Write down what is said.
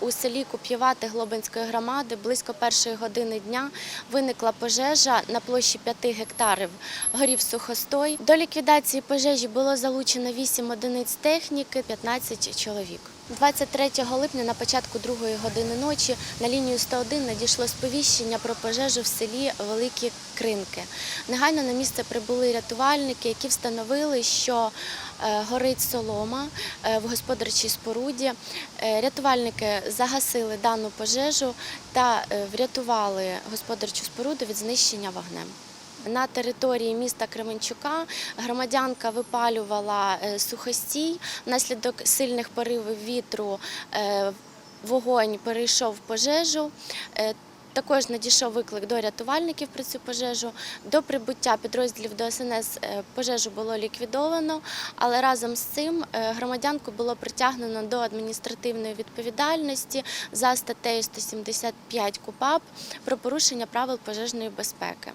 У селі Куп'євати Глобинської громади близько першої години дня виникла пожежа на площі 5 гектарів. Горів сухостой. До ліквідації пожежі було залучено 8 одиниць техніки, 15 чоловік. 23 липня на початку другої години ночі на лінію 101 надійшло сповіщення про пожежу в селі Великі Кринки. Негайно на місце прибули рятувальники, які встановили, що е, горить солома е, в господарчій споруді. Е, Рятувальники загасили дану пожежу та врятували господарчу споруду від знищення вогнем. На території міста Кременчука громадянка випалювала е, сухостій. Внаслідок сильних поривів вітру е, вогонь перейшов в пожежу. Е, Також надійшов виклик до рятувальників про цю пожежу. До прибуття підрозділів до СНС пожежу було ліквідовано, але разом з цим громадянку було притягнено до адміністративної відповідальності за статтею 175 КУПАП про порушення правил пожежної безпеки.